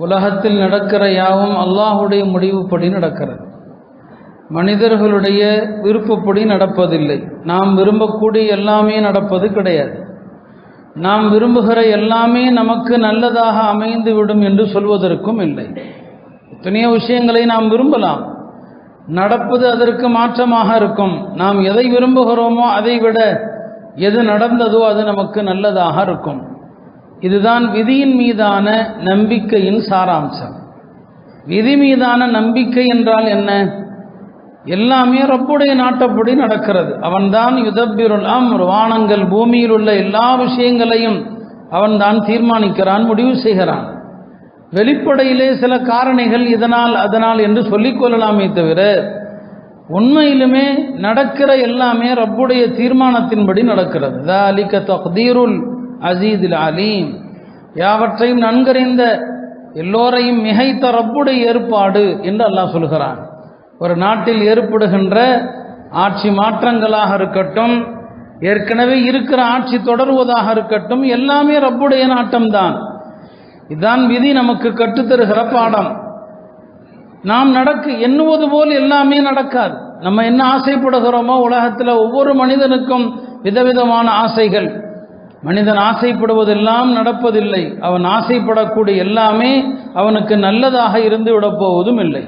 உலகத்தில் நடக்கிற யாவும் அல்லாஹுடைய முடிவுப்படி நடக்கிறது. மனிதர்களுடைய விருப்பப்படி நடப்பதில்லை. நாம் விரும்பக்கூடிய எல்லாமே நடப்பது கிடையாது. நாம் விரும்புகிற எல்லாமே நமக்கு நல்லதாக அமைந்து விடும் என்று சொல்வதற்கும் இல்லை. இத்தனைய விஷயங்களை நாம் விரும்பலாம். நடப்பது அதற்கு மாற்றமாக இருக்கும். நாம் எதை விரும்புகிறோமோ அதை விட எது நடந்ததோ அது நமக்கு நல்லதாக இருக்கும். இதுதான் விதியின் மீதான நம்பிக்கையின் சாராம்சம். விதி மீதான நம்பிக்கை என்றால் என்ன? எல்லாமே ரப்புடைய நாட்டப்படி நடக்கிறது. அவன்தான் யுதப்பிருள் அம்ர் வானங்கள் பூமியில் உள்ள எல்லா விஷயங்களையும் அவன்தான் தீர்மானிக்கிறான் முடிவு செய்கிறான். வெளிப்படையிலே சில காரணிகள் இதனால் அதனால் என்று சொல்லிக் கொள்ளலாமே தவிர உண்மையிலுமே நடக்கிற எல்லாமே ரப்புடைய தீர்மானத்தின்படி நடக்கிறது. தாலிக்க தக்தீருல் அசீதில் அலீம். யாவற்றையும் நன்கறிந்த எல்லோரையும் மிகைத்த ரப்புடைய ஏற்பாடு என்று அல்லாஹ் சொல்கிறான். ஒரு நாட்டில் ஏற்படுகின்ற ஆட்சி மாற்றங்களாக இருக்கட்டும் ஏற்கனவே இருக்கிற ஆட்சி தொடருவதாக இருக்கட்டும் எல்லாமே ரப்புடைய நாட்டம்தான். இதுதான் விதி நமக்கு கற்றுத்தருகிற பாடம். நாம் நடக்கு எண்ணுவது போல் எல்லாமே நடக்காது. நம்ம என்ன ஆசைப்படுகிறோமோ உலகத்தில் ஒவ்வொரு மனிதனுக்கும் விதவிதமான ஆசைகள். மனிதன் ஆசைப்படுவதெல்லாம் நடப்பதில்லை. அவன் ஆசைப்படக்கூடிய எல்லாமே அவனுக்கு நல்லதாக இருந்து விடப்போவதும் இல்லை.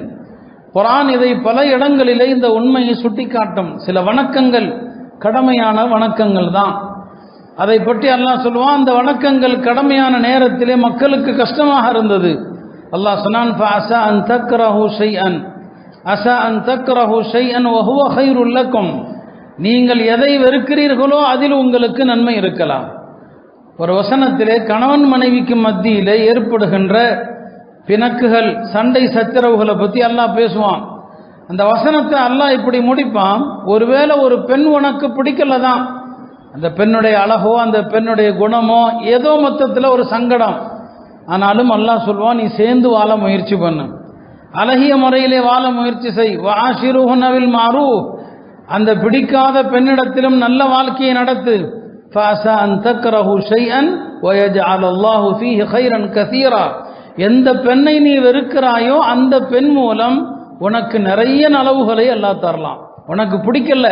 குரான் இதை பல இடங்களிலே இந்த உண்மையை சுட்டிக்காட்டும். சில வணக்கங்கள் கடமையான வணக்கங்கள் தான். அதை பற்றி அல்லாஹ் சொல்லுவான் அந்த வணக்கங்கள் கடமையான நேரத்திலே மக்களுக்கு கஷ்டமாக இருந்தது. அல்லாஹ் சொன்னான் அசா அன் தக்ரஹு ஷைஅன். அசா அன் தக்ரஹு ஷைஅன் வஹுவ ஹைருல் லக்கும். நீங்கள் எதை வெறுக்கிறீர்களோ அதில் உங்களுக்கு நன்மை இருக்கலாம். ஒரு வசனத்திலே கணவன் மனைவிக்கு மத்தியிலே ஏற்படுகின்ற பிணக்குகள் சண்டை சச்சரவுகளை பற்றி அல்லாஹ் பேசுவான். அந்த வசனத்தை அல்லாஹ் இப்படி முடிப்பான் ஒருவேளை ஒரு பெண் உனக்கு பிடிக்கல தான். அந்த பெண்ணுடைய அழகோ அந்த பெண்ணுடைய குணமோ ஏதோ மொத்தத்தில் ஒரு சங்கடம். ஆனாலும் அல்லாஹ் சொல்வான் நீ சேர்ந்து வாழ முயற்சி பண்ணு. அழகிய முறையிலே வாழ முயற்சி செய். வாஷிருஹுனவில் மாறு அந்த பிடிக்காத பெண்ணிடத்திலும் நல்ல வாழ்க்கையை நடத்து. ஃபாசா அன் தக்ரஹு ஷைஅன் ஒயஜ் அல் அல்லாஹு ஃபீஹி ஹைரன் கசீரா எந்த பெண்ணை நீ வெறுக்கிறாயோ அந்த பெண் மூலம் உனக்கு நிறைய நலவுகளை எல்லாம் தரலாம். உனக்கு பிடிக்கல.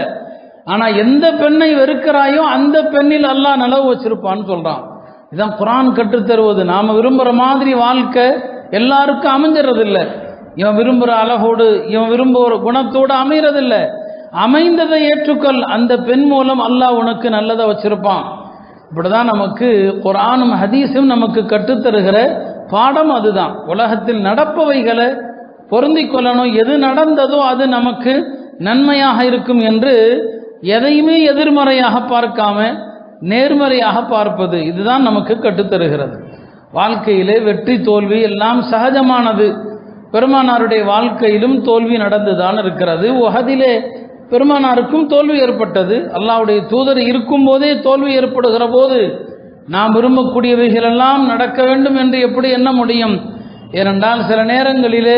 ஆனால் எந்த பெண்ணை வெறுக்கிறாயோ அந்த பெண்ணில் அல்லாஹ் நலவு வச்சிருப்பான்னு சொல்கிறான் இதான் குரான் கற்றுத்தருவது நாம் விரும்புகிற மாதிரி வாழ்க்கை எல்லாருக்கும் அமைஞ்சிடறதில்லை இவன் விரும்புகிற அழகோடு இவன் விரும்புகிற குணத்தோடு அமைகிறதில்லை அமைந்ததை ஏற்றுக்கொள். அந்த பெண் மூலம் அல்லாஹ் உனக்கு நல்லதை வச்சிருப்பான். இப்படிதான் நமக்கு குரானும் ஹதீஸும் நமக்கு கற்றுத்தருகிற பாடம் அதுதான். உலகத்தில் நடப்பவைகளை பொருந்தி கொள்ளணும். எது நடந்ததோ அது நமக்கு நன்மையாக இருக்கும் என்று எதையுமே எதிர்மறையாக பார்க்காம நேர்மறையாக பார்ப்பது. இதுதான் நமக்கு கற்றுத்தருகிறது வாழ்க்கையிலே வெற்றி தோல்வி எல்லாம் சகஜமானது. பெருமானாருடைய வாழ்க்கையிலும் தோல்வி நடந்துதான் இருக்கிறது. உகதிலே பெருமானாருக்கும் தோல்வி ஏற்பட்டது. அல்லாவுடைய தூதர் இருக்கும் போதே தோல்வி ஏற்படுகிற போது நாம் விரும்பக்கூடியவைகளெல்லாம் நடக்க வேண்டும் என்று எப்படி எண்ண முடியும்? ஏனென்றால் சில நேரங்களிலே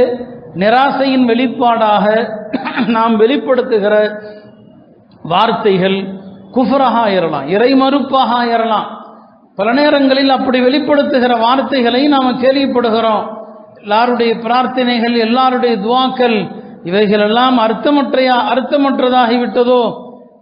நிராசையின் வெளிப்பாடாக நாம் வெளிப்படுத்துகிற வார்த்தைகள் குஃபராக ஆயிரலாம் இறை மறுப்பாக ஆயிரலாம். பல நேரங்களில் அப்படி வெளிப்படுத்துகிற வார்த்தைகளை நாம் கேள்விப்படுகிறோம். எல்லாருடைய பிரார்த்தனைகள் எல்லாருடைய துவாக்கள் இவைகளெல்லாம் அர்த்தமற்றையா அர்த்தமற்றதாகிவிட்டதோ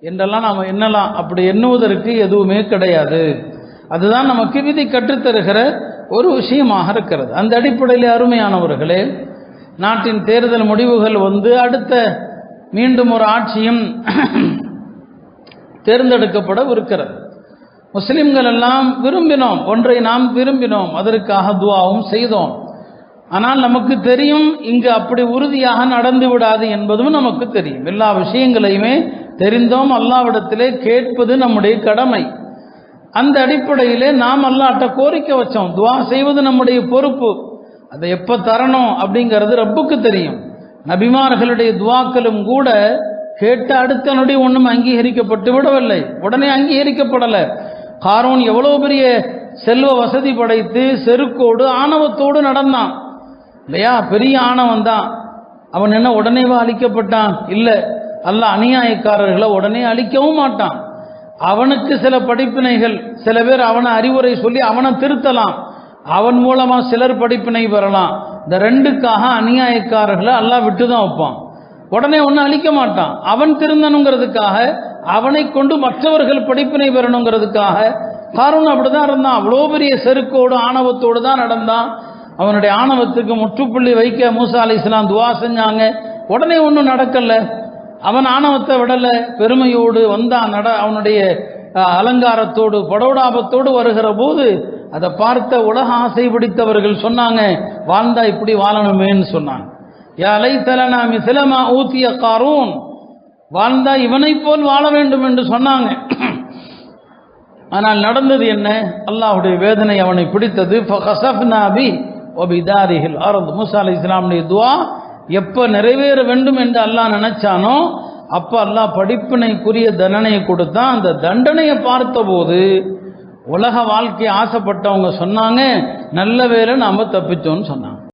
என்றெல்லாம் நாம் எண்ணலாம். அப்படி எண்ணுவதற்கு எதுவுமே கிடையாது. அதுதான் நமக்கு விதி கற்றுத்தருகிற ஒரு விஷயமாக இருக்கிறது. அந்த அடிப்படையில் அருமையானவர்களே நாட்டின் தேர்தல் முடிவுகள் வந்து அடுத்த மீண்டும் ஒரு ஆட்சியும் தேர்ந்தெடுக்கப்படவிருக்கிறது. முஸ்லிம்கள் எல்லாம் விரும்பினோம். ஒன்றை நாம் விரும்பினோம். அதற்காக துவாவும் செய்தோம். ஆனால் நமக்கு தெரியும் இங்கு அப்படி உறுதியாக நடந்து விடாது என்பதும் நமக்கு தெரியும். எல்லா விஷயங்களையுமே தெரிந்தோம். அல்லாவிடத்திலே கேட்பது நம்முடைய கடமை. அந்த அடிப்படையிலே நாம் அல்லாட்ட கோரிக்கை வச்சோம். துவா செய்வது நம்முடைய பொறுப்பு. அதை எப்போ தரணும் அப்படிங்கிறது ரப்புக்கு தெரியும். நபிமார்களுடைய துவாக்களும் கூட கேட்ட அடுத்த நொடி ஒன்றும் அங்கீகரிக்கப்பட்டு விடவில்லை. உடனே அங்கீகரிக்கப்படலை. காரோன் எவ்வளோ பெரிய செல்வ வசதி படைத்து செருக்கோடு ஆணவத்தோடு நடந்தான். இல்லையா? பெரிய ஆணவம் தான். அவன் என்ன உடனேவா அழிக்கப்பட்டான்? இல்லை. அல்ல அநியாயக்காரர்களை உடனே அழிக்கவும் மாட்டான். அவனுக்கு சில படிப்பினைகள் சில பேர் அவனை அறிவுரை சொல்லி அவனை திருத்தலாம். அவன் மூலமாக சிலர் படிப்பினை பெறலாம். இந்த ரெண்டுக்காக அநியாயக்காரர்களை எல்லாம் விட்டு தான் வைப்பான். உடனே ஒன்றும் அழிக்க மாட்டான். அவன் திருந்தணுங்கிறதுக்காக அவனை கொண்டு மற்றவர்கள் படிப்பினை பெறணுங்கிறதுக்காக காரணம் அப்படிதான் இருந்தான். அவ்வளோ பெரிய செருக்கோடு ஆணவத்தோடு தான் நடந்தான். அவனுடைய ஆணவத்துக்கு முற்றுப்புள்ளி வைக்க மூசா அலி இஸ்லாம் துவா செஞ்சாங்க. உடனே ஒன்றும் நடக்கல. அவன் ஆணவத்தை விடலை. பெருமையோடு வந்தான் நட அவனுடைய அலங்காரத்தோடு படோடாபத்தோடு வருகிற போது அதை பார்த்த உலக ஆசை பிடித்தவர்கள் சொன்னாங்க வாழ்ந்தா இப்படி வாழணுமேன்னு சொன்னாங்க. யாலை தலனா மிசிலமா ஊத்திய காரூன். வாழ்ந்தா இவனை போல் வாழ வேண்டும் என்று சொன்னாங்க. ஆனால் நடந்தது என்ன? அல்லாஹுடைய வேதனை அவனை பிடித்தது. ஃபகஸஃப்னா நாபி வபிதாரிஹில் அர்த் மூசா அலி இஸ்லாமுடைய துவா எப்போ நிறைவேற வேண்டும் என்று அல்லாஹ் நினைச்சானோ அப்போ அல்லாஹ் படிப்பினைக்குரிய தண்டனையை கொடுத்தான் அந்த தண்டனையை பார்த்தபோது உலக வாழ்க்கையை ஆசைப்பட்டவங்க சொன்னாங்க நல்ல வேலை நாம் தப்பிச்சோன்னு சொன்னாங்க.